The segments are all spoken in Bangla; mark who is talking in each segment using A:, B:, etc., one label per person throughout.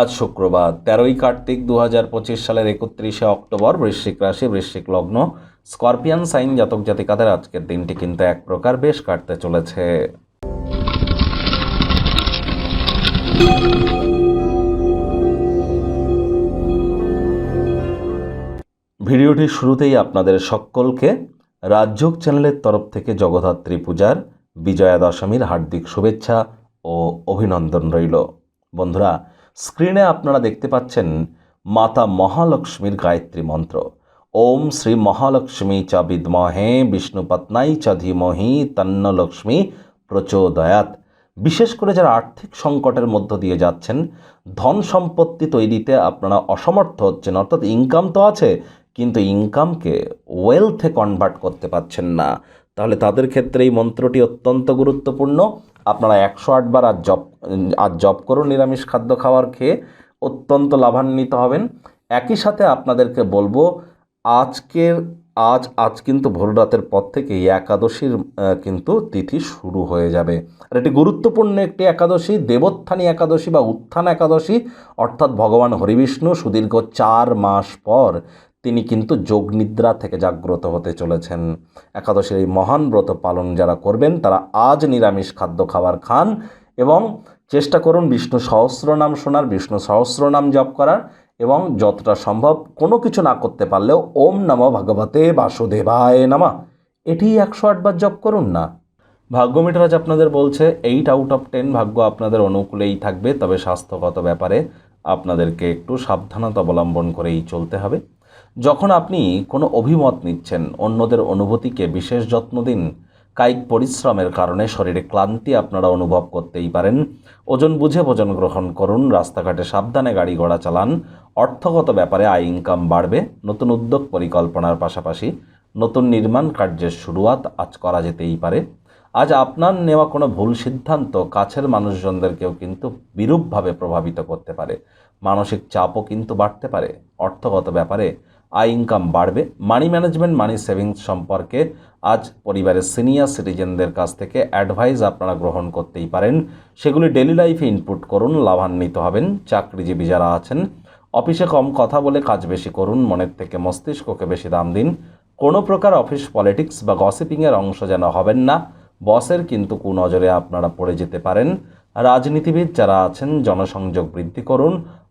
A: আজ শুক্রবার, তেরোই কার্তিক দু হাজার পঁচিশ সালের একত্রিশে অক্টোবর বৃশ্চিক রাশি, বৃশ্চিক লগ্ন। স্করপিয়ান, সাইন জাতক জাতিকাদের আজকের দিনটি কিন্তু এক প্রকার বেশ কাটতে চলেছে। ভিডিওটি শুরুতেই আপনাদের সকলকে রাজযোগ চ্যানেলের তরফ থেকে জগদ্ধাত্রী পূজার বিজয়া দশমীর হার্দিক শুভেচ্ছা ও অভিনন্দন রইল। বন্ধুরা স্ক্রিনে আপনারা দেখতে পাচ্ছেন মাতা মহালক্ষ্মীর গায়ত্রী মন্ত্র। ওম শ্রী মহালক্ষ্মী চ বিদ্মহে বিষ্ণুপত্নাই চ ধীমহি তন্ন লক্ষ্মী প্রচোদয়াত। বিশেষ করে যারা আর্থিক সংকটের মধ্য দিয়ে যাচ্ছেন, ধন সম্পত্তি তৈরিতে আপনারা অসমর্থ হচ্ছেন, অর্থাৎ ইনকাম তো আছে, কিন্তু ইনকামকে ওয়েলথে কনভার্ট করতে পারছেন না। তাহলে তাদের ক্ষেত্রে এই মন্ত্রটি অত্যন্ত গুরুত্বপূর্ণ। আপনারা একশো আটবার আজ জপ আজ জপ করুন, নিরামিষ খাদ্য খাওয়ার খেয়ে অত্যন্ত লাভান্বিত হবেন। একই সাথে আপনাদেরকে বলব, আজকের, আজ আজ কিন্তু ভোর রাতের পর থেকেই একাদশীর কিন্তু তিথি শুরু হয়ে যাবে। আর এটি গুরুত্বপূর্ণ একটি একাদশী, দেবোত্থানী একাদশী বা উত্থান একাদশী, অর্থাৎ ভগবান হরিবিষ্ণু সুদীর্ঘ চার মাস পর তিনি কিন্তু যোগ নিদ্রা থেকে জাগ্রত হতে চলেছেন। একাদশীর এই মহান ব্রত পালন যারা করবেন, তারা আজ নিরামিষ খাদ্য খাবার খান এবং চেষ্টা করুন বিষ্ণু সহস্রনাম শোনার, বিষ্ণু সহস্রনাম জপ করার এবং যতটা সম্ভব কোনো কিছু না করতে পারলেও ওম নম ভগবতে বাসুদেবায় নামা। এটি একশো আটবার জপ করুন না। ভাগ্য মিটার আজ আপনাদের বলছে এইট আউট অফ টেন ভাগ্য আপনাদের অনুকূলেই থাকবে, তবে স্বাস্থ্যগত ব্যাপারে আপনাদেরকে একটু সাবধানতা অবলম্বন করেই চলতে হবে। যখন আপনি কোনো অভিমত নিচ্ছেন অন্যদের অনুভূতিকে বিশেষ যত্ন দিন, কায়িক পরিশ্রমের কারণে শরীরে ক্লান্তি আপনারা অনুভব করতেই পারেন। ওজন বুঝে ভোজন গ্রহণ করুন, রাস্তাঘাটে সাবধানে গাড়ি ঘোড়া চালান, অর্থগত ব্যাপারে আয় ইনকাম বাড়বে, নতুন উদ্যোগ পরিকল্পনার পাশাপাশি নতুন নির্মাণ কার্যের শুরুয়াত আজ করা যেতেই পারে। আজ আপনার নেওয়া কোনো ভুল সিদ্ধান্ত কাছের মানুষজনদেরকেও কিন্তু বিরূপভাবে প্রভাবিত করতে পারে। মানসিক চাপও কিন্তু বাড়তে পারে। অর্থগত ব্যাপারে আয় ইনকাম বাড়বে। মানি ম্যানেজমেন্ট মানি সেভিংস সম্পর্কে আজ পরিবারের সিনিয়র সিটিজেনদের কাছ থেকে অ্যাডভাইস আপনারা গ্রহণ করতেই পারেন। সেগুলি ডেলি লাইফে ইনপুট করুন, লাভান্বিত হবেন। চাকরিজীবী যারা আছেন, অফিসে কম কথা বলে কাজ বেশি করুন, মনের থেকে মস্তিষ্ককে বেশি দাম দিন। কোনো প্রকার অফিস পলিটিক্স বা গসিপিংয়ের অংশ যেন হবেন না। বসের কিন্তু কুনজরে আপনারা পড়ে যেতে পারেন। রাজনীতিবিদ যারা আছেন, জনসংযোগ বৃদ্ধি করুন।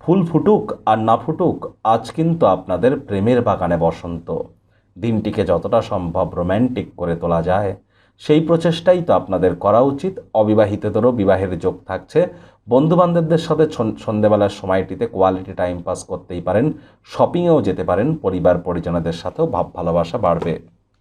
A: ফুল ফুটুক আর না ফুটুক, আজ কিন্তু আপনাদের প্রেমের বাগানে বসন্ত। দিনটিকে যতটা সম্ভব রোম্যান্টিক করে তোলা যায়, সেই প্রচেষ্টাই তো আপনাদের করা উচিত। অবিবাহিতদেরও বিবাহের যোগ থাকছে। বন্ধুবান্ধবদের সাথে সন- সন্ধেবেলার সময়টিতে কোয়ালিটি টাইম পাস করতেই পারেন শপিংয়েও যেতে পারেন পরিবার পরিজনদের সাথেও ভাব ভালোবাসা বাড়বে।